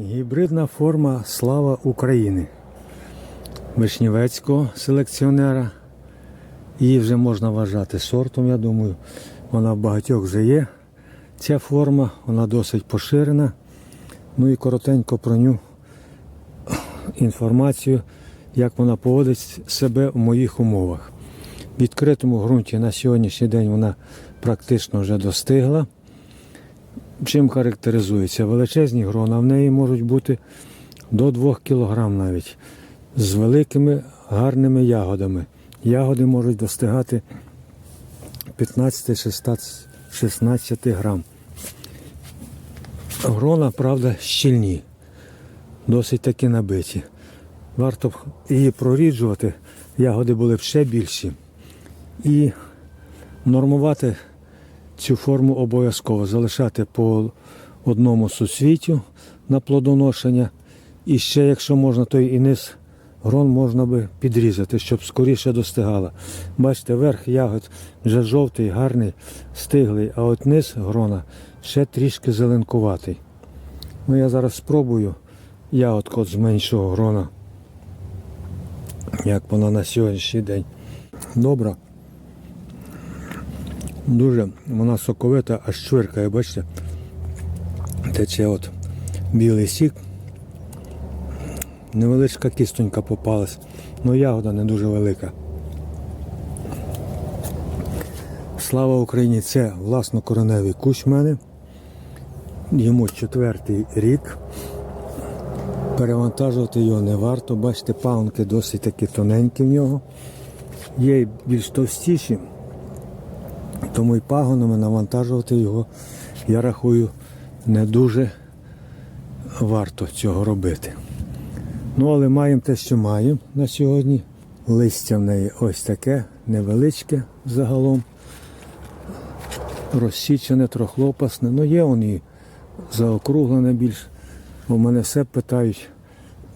Гібридна форма Слава України. Вишнівецького селекціонера. Її вже можна вважати сортом, я думаю. Вона в багатьох вже є. Ця форма, вона досить поширена. Ну і коротенько про ню інформацію, як вона поводить себе в моїх умовах. В відкритому ґрунті на сьогоднішній день вона практично вже достигла. Чим характеризується? Величезні грона в неї можуть бути до 2 кг навіть з великими гарними ягодами. Ягоди можуть достигати 15-16 грам. Грона, правда, щільні, досить таки набиті. Варто б її проріджувати, ягоди були б ще більші. І нормувати цю форму обов'язково залишати по одному сусвітю на плодоношення. І ще, якщо можна, то і низ грон можна би підрізати, щоб скоріше достигала. Бачите, верх ягод вже жовтий, гарний, стиглий, а от низ грона ще трішки зеленкуватий. Ну я зараз спробую ягодку з меншого грона, як вона на сьогоднішній день. Добра. Дуже вона соковита, аж чвиркає, бачите? Тече от білий сік. Невеличка кістонька попалась, але ягода не дуже велика. Слава Україні! Це власнокореневий кущ в мене. Йому четвертий рік. Перевантажувати його не варто. Бачите, пагонки досить такі тоненькі в нього. Є більш товстіші. Тому й пагонами навантажувати його, я рахую, не дуже варто цього робити. Ну, але маємо те, що маємо на сьогодні. Листя в неї ось таке, невеличке загалом. Розсічене, трохлопасне. Ну, є вони заокруглене більш. У мене все питають,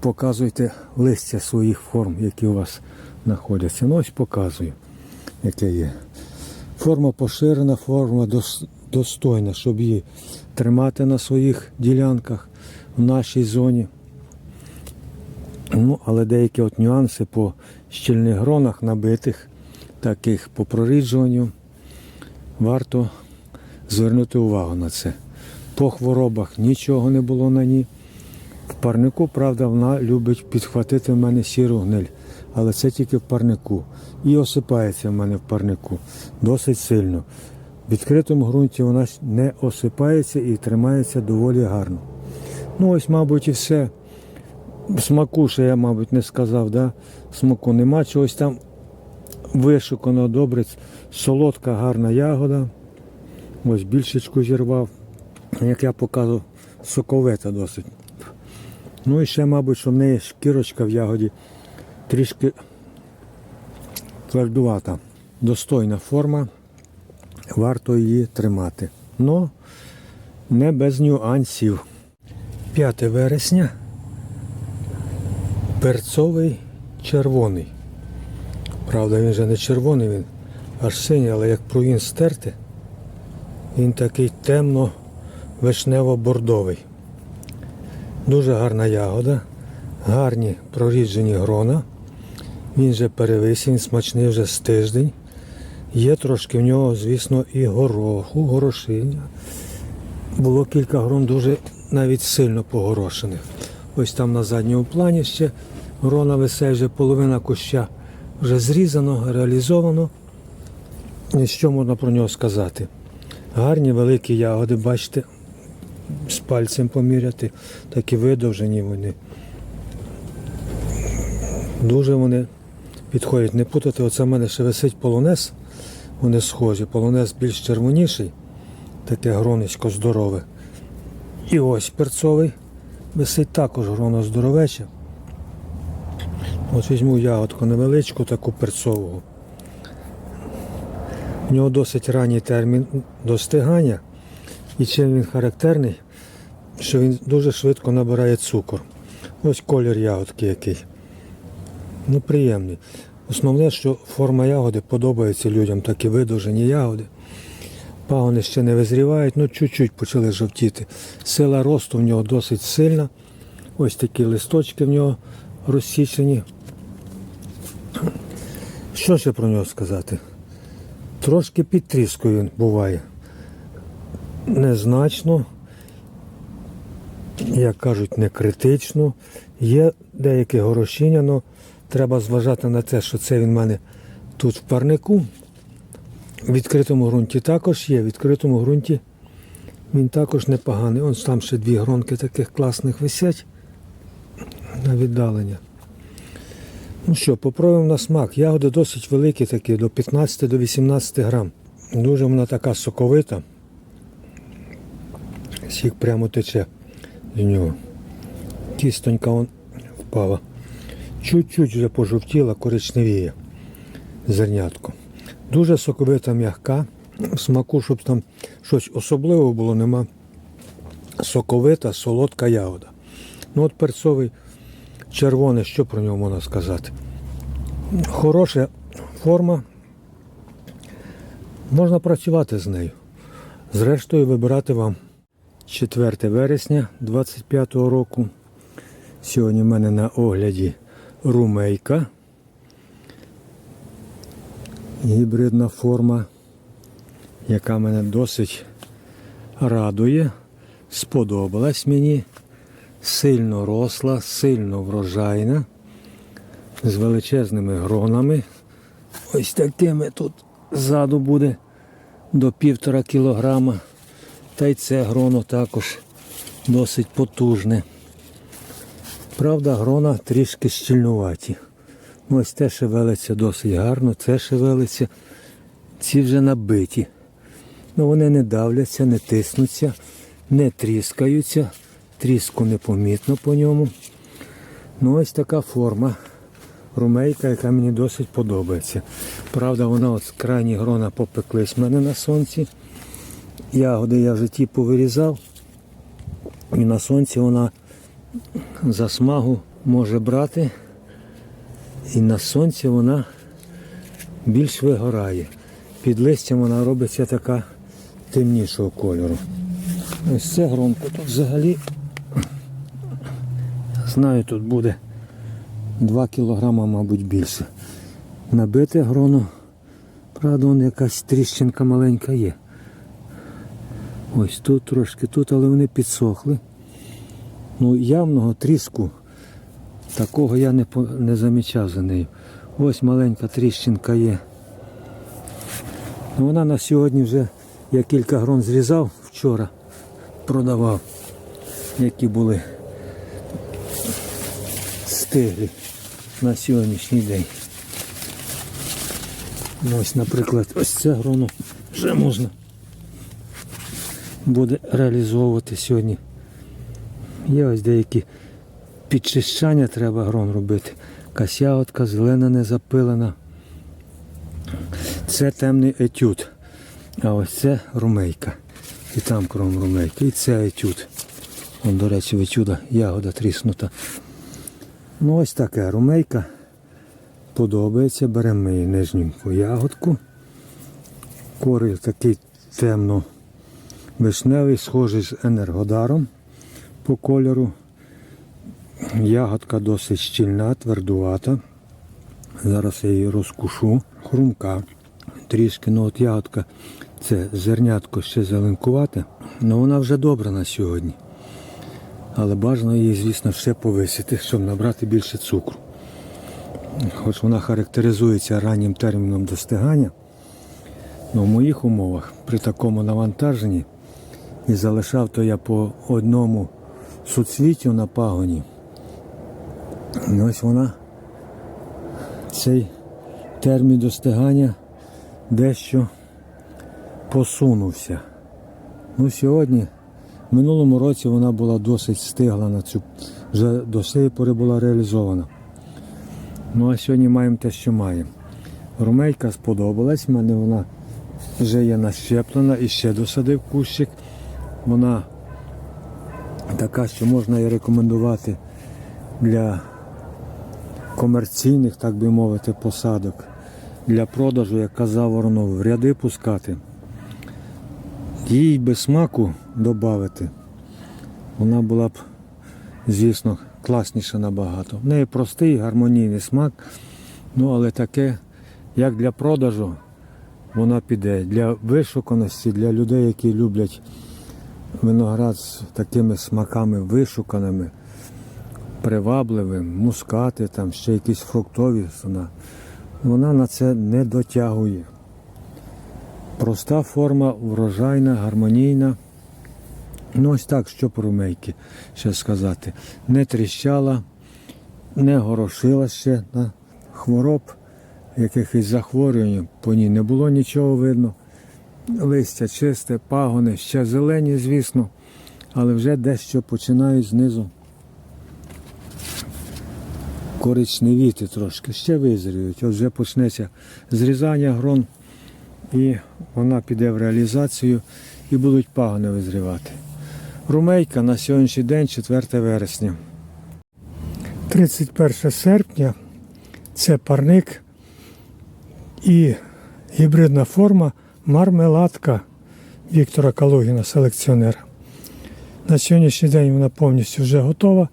показуйте листя своїх форм, які у вас знаходяться. Ну, ось показую, яке є. Форма поширена, форма достойна, щоб її тримати на своїх ділянках в нашій зоні. Ну, але деякі от нюанси по щільних гронах набитих, таких по проріджуванню, варто звернути увагу на це. По хворобах нічого не було на ній. В парнику, правда, вона любить підхватити в мене сіру гниль, але це тільки в парнику. І осипається в мене в парнику досить сильно. В відкритому ґрунті вона не осипається і тримається доволі гарно. Ну ось, мабуть, і все. Смаку ще я, мабуть, не сказав, да? смаку нема чогось там вишукано добре. Солодка, гарна ягода. Ось більшечку зірвав. Як я показував, соковита досить. Ну і ще, мабуть, що в неї шкірочка в ягоді трішки твердувата. Достойна форма, варто її тримати. Но не без нюансів. 5 вересня. Перцовий червоний. Правда, він вже не червоний, він аж синій, але як провін стерти, він такий темно-вишнево-бордовий. Дуже гарна ягода, гарні проріджені грона. Він вже перевисень, смачний вже з тиждень. Є трошки в нього, звісно, і гороху, горошиння. Було кілька грон дуже навіть сильно погорошених. Ось там на задньому плані ще грона висить, вже половина куща вже зрізано, реалізовано. І що можна про нього сказати? Гарні великі ягоди, бачите, з пальцем поміряти, такі видовжені вони. Дуже вони підходять. Не путати, оце в мене ще висить полонез, вони схожі. Полонез більш червоніший, таке гронечко здорове. І ось перцовий висить також гроно здоровече. От візьму ягодку невеличку, таку перцову. У нього досить ранній термін достигання. І чим він характерний, що він дуже швидко набирає цукор. Ось колір ягодки який. Приємний. Основне, що форма ягоди подобається людям, такі видовжені ягоди. Пагони ще не визрівають, ну чуть-чуть почали жовтіти. Сила росту в нього досить сильна. Ось такі листочки в нього розсічені. Що ще про нього сказати? Трошки підтріскою він буває. Незначно, як кажуть, не критично. Є деяке горошіння, але треба зважати на те, що це він в мене тут в парнику. В відкритому ґрунті також є. В відкритому ґрунті він також непоганий. Ось там ще дві гронки таких класних висять на віддалення. Ну що, попробуємо на смак. Ягоди досить великі такі, до 15 до 18 грам. Дуже вона така соковита. Сік прямо тече з нього. Кістонька он впала. Чуть-чуть вже пожовтіла, коричневіє зернятко. Дуже соковита м'яка. В Смаку, щоб там щось особливого було, нема. Соковита, солодка ягода. Ну от перцовий червоний, що про нього можна сказати? Хороша форма. Можна працювати з нею. Зрештою, вибирати вам 4 вересня 25 року. Сьогодні в мене на огляді румейка. Гібридна форма, яка мене досить радує, сподобалась мені. Сильно росла, сильно врожайна, з величезними гронами. Ось такими тут ззаду буде до півтора кілограма. Та й це гроно також досить потужне. Правда, грона трішки щільнуваті. Ну, Ось те шевелиться досить гарно, це шевелиться. Ці вже набиті. Ну, вони не давляться, не тиснуться, не тріскаються. Тріску непомітно по ньому. Ну, ось така форма. Румейка, яка мені досить подобається. Правда, вона от з крайні грона попеклись в мене на сонці. Ягоди я вже ті повирізав. І на сонці вона засмагу може брати. І на сонці вона більш вигорає. Під листям вона робиться така темнішого кольору. Ось це громко. Тут взагалі, знаю, тут буде 2 кілограма, мабуть, більше. Набите гроно. Правда, вон якась тріщинка маленька є. Ось тут трошки тут, але вони підсохли. Ну, явного тріску такого я не, не замічав за нею. Ось маленька тріщинка є. Ну, вона на сьогодні вже я кілька грон зрізав вчора, продавав, які були стиглі на сьогоднішній день. Ну, Ось, наприклад, ось це гроно вже можна буде реалізовувати сьогодні. Є ось деякі підчищання треба грон робити. Якась ягодка зелена не запилена. Це темний етюд. А ось це румейка. І там кром румейки. І це етюд. Вон, до речі, в етюда ягода тріснута. Ну ось таке румейка. Подобається. Беремо її нижненьку ягодку. Кориль такий темно вишневий, схожий з енергодаром по кольору. Ягодка досить щільна, твердувата. Зараз я її розкушу. Хрумка. Трішки, ну от ягодка, це зернятко ще зеленкувате. Ну вона вже добра на сьогодні. Але бажано її, звісно, ще повисити, щоб набрати більше цукру. Хоч вона характеризується раннім терміном достигання, але в моїх умовах при такому навантаженні і залишав то я по одному суцвіттю на пагоні. І ось вона, цей термін достигання дещо посунувся. Ну, сьогодні, в минулому році вона була досить стигла на цю, вже до цієї пори була реалізована. Ну а сьогодні маємо те, що маємо. Румейка сподобалась, в мене вона вже є нащеплена і ще досадив кущик. Вона така, що можна її рекомендувати для комерційних, так би мовити, посадок. Для продажу, як казав Воронов, в ряди пускати. Їй би смаку додати, вона була б, звісно, класніша набагато. В неї простий гармонійний смак, ну але таке, як для продажу, вона піде. Для вишуканості, для людей, які люблять виноград з такими смаками вишуканими, привабливим, мускати, там ще якісь фруктові вона, вона на це не дотягує. Проста форма, врожайна, гармонійна. Ну ось так, що про румейки ще сказати. Не тріщала, не горошила ще на хвороб, якихось захворювань по ній не було нічого видно. Листя чисте, пагони, ще зелені, звісно, але вже дещо починають знизу коричневіти трошки, ще визріють. От вже почнеться зрізання грон, і вона піде в реалізацію і будуть пагони визрівати. Румейка на сьогоднішній день 4 вересня. 31 серпня це парник і гібридна форма мармеладка Віктора Калугіна, селекціонера. На сьогоднішній день вона повністю вже готова.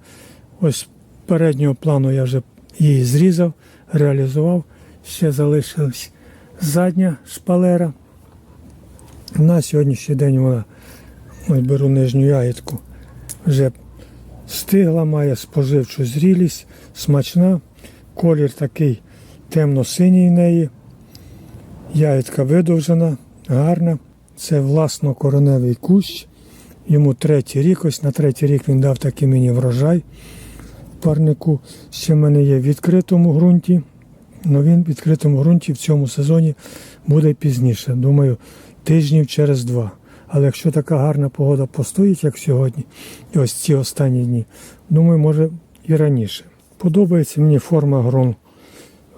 Ось переднього плану я вже її зрізав, реалізував. Ще залишилась задня шпалера. На сьогоднішній день вона, ось беру нижню ягідку, вже стигла, має споживчу зрілість, смачна. Колір такий темно-синій неї. Ягідка видовжена, гарна. Це власно короневий кущ. Йому третій рік, ось на третій рік він дав такий мені врожай парнику. Ще в мене є в відкритому ґрунті. але він в відкритому ґрунті в цьому сезоні буде пізніше. Думаю, тижнів через два. Але якщо така гарна погода постоїть, як сьогодні, і ось ці останні дні, думаю, може і раніше. Подобається мені форма грон.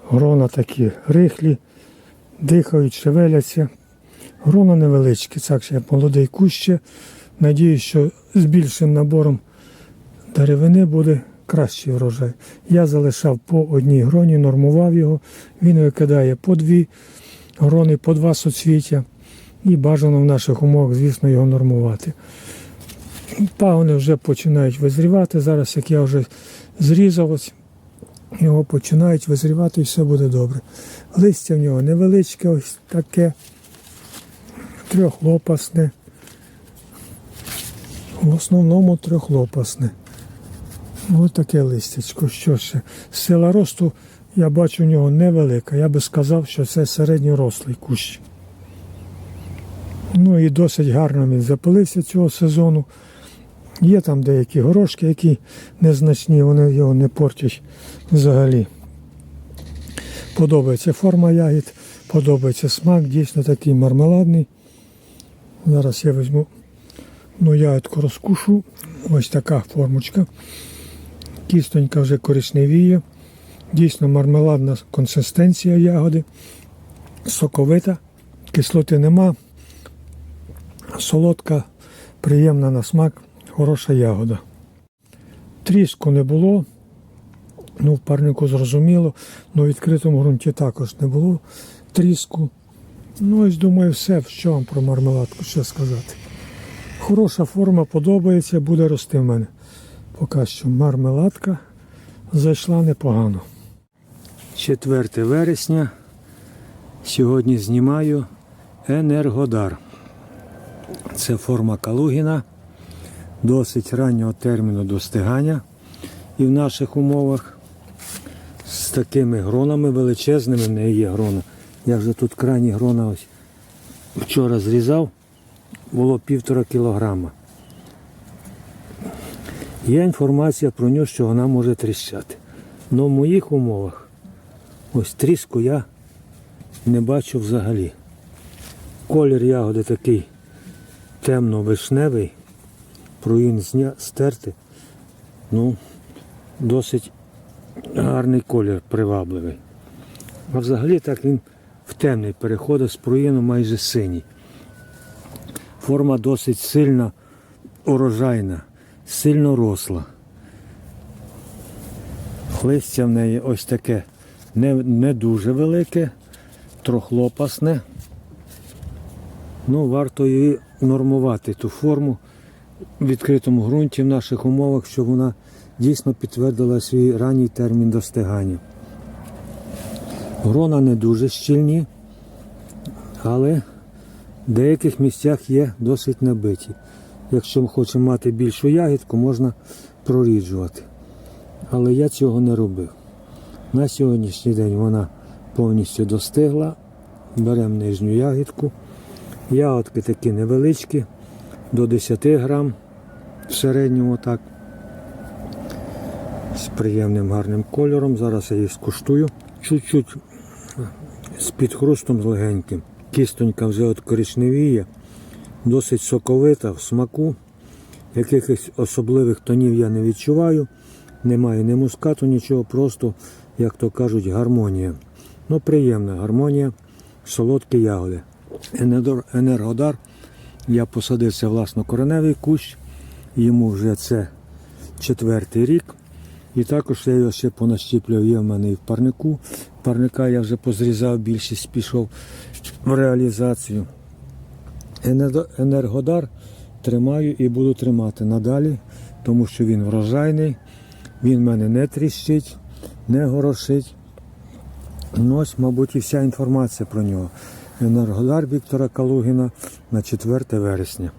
Грона такі рихлі, дихають, шевеляться. Грона невеличкі, так ще молодий кущ. Надіюсь, що з більшим набором деревини буде кращий врожай. Я залишав по одній гроні, нормував його. Він викидає по дві грони, по два соцвіття. І бажано в наших умовах, звісно, його нормувати. Пагони вже починають визрівати. Зараз, як я вже зрізав, ось, його починають визрівати і все буде добре. Листя в нього невеличке, ось таке, трьохлопасне. В основному трьохлопасне. Ось таке листячко. Що ще? Сила росту, я бачу, у нього невелика. Я би сказав, що це середньорослий кущ. Ну і досить гарно він запилився цього сезону. Є там деякі горошки, які незначні, вони його не портять взагалі. Подобається форма ягід, подобається смак, дійсно такий мармеладний. Зараз я візьму ну, ягідку розкушу. Ось така формочка. Кістонька вже коричневіє. Дійсно мармеладна консистенція ягоди. Соковита, кислоти нема. Солодка, приємна на смак, хороша ягода. Тріску не було. Ну, в парнику зрозуміло, але в відкритому ґрунті також не було тріску. Ну, ось думаю, все, що вам про мармеладку ще сказати. Хороша форма, подобається, буде рости в мене. Поки що мармеладка зайшла непогано. 4 вересня. Сьогодні знімаю Енергодар. Це форма Калугіна, досить раннього терміну достигання. І в наших умовах з такими гронами величезними в неї є грона. Я вже тут крайні грона ось вчора зрізав, було півтора кілограма. Є інформація про нього, що вона може тріщати. Але в моїх умовах ось тріску я не бачу взагалі. Колір ягоди такий темно-вишневий, проїн зня стерти. Ну, досить гарний колір привабливий. А взагалі так він в темний переходить з проїну майже синій. Форма досить сильна, урожайна, сильно росла. Листя в неї ось таке не, не дуже велике, трохлопасне. Ну, варто її нормувати ту форму відкритому ґрунті в наших умовах, щоб вона дійсно підтвердила свій ранній термін достигання. Грона не дуже щільні, але в деяких місцях є досить набиті. Якщо ми хочемо мати більшу ягідку, можна проріджувати. Але я цього не робив. На сьогоднішній день вона повністю достигла. Беремо нижню ягідку. Ягодки такі невеличкі, до 10 грам в середньому так. З приємним гарним кольором. Зараз я її скуштую. Чуть-чуть з підхрустом з легеньким. Кістонька вже от коричневіє, досить соковита в смаку. Якихось особливих тонів я не відчуваю. Немає ні мускату, нічого, просто, як то кажуть, гармонія. Ну, приємна гармонія, солодкі ягоди. Енергодар. Я посадив це власнокореневий кущ. Йому вже це четвертий рік. І також я його ще понащіплював, є в мене і в парнику. Парника я вже позрізав, більшість пішов в реалізацію. Енергодар тримаю і буду тримати надалі, тому що він врожайний, він в мене не тріщить, не горошить. Ну, ось, мабуть, і вся інформація про нього. Енергодар Віктора Калугіна на 4 вересня.